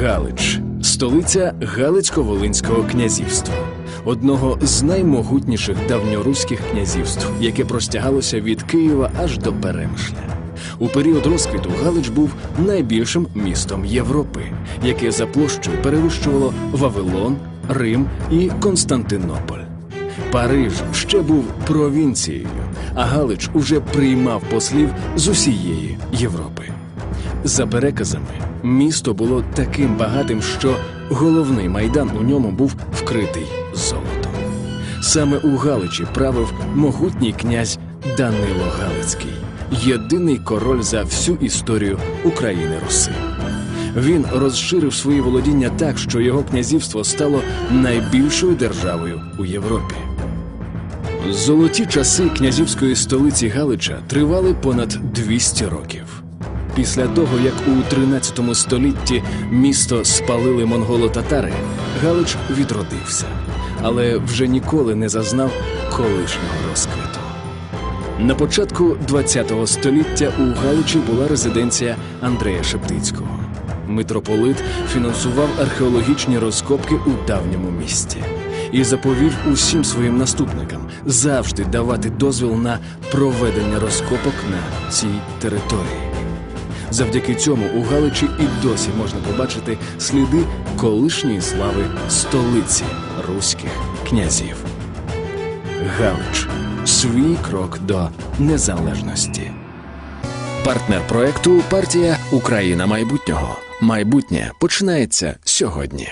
Галич столиця Галицько-Волинського князівства, одного з наймогутніших давньоруських князівств, яке простягалося від Києва аж до Перемишля. У період розквіту Галич був найбільшим містом Європи, яке за площею перевищувало Вавилон, Рим і Константинополь. Париж ще був провінцією, а Галич уже приймав послів з усієї Європи. За переказами, місто було таким багатим, що головний майдан у ньому був вкритий золотом. Саме у Галичі правив могутній князь Данило Галицький, єдиний король за всю історію України Руси. Він розширив свої володіння так, що його князівство стало найбільшою державою у Європі. Золоті часи князівської столиці Галича тривали понад 200 років. Після того, як у 13 столітті місто спалили монголо-татари, Галич відродився, але вже ніколи не зазнав колишнього розквіту. На початку ХХ століття у Галичі була резиденція Андрея Шептицького. Митрополит фінансував археологічні розкопки у давньому місті і заповів усім своїм наступникам завжди давати дозвіл на проведення розкопок на цій території. Завдяки цьому у Галичі і досі можна побачити сліди колишньої слави столиці руських князів. Галич свій крок до незалежності. Партнер проекту партія Україна майбутнього. Майбутнє починається сьогодні.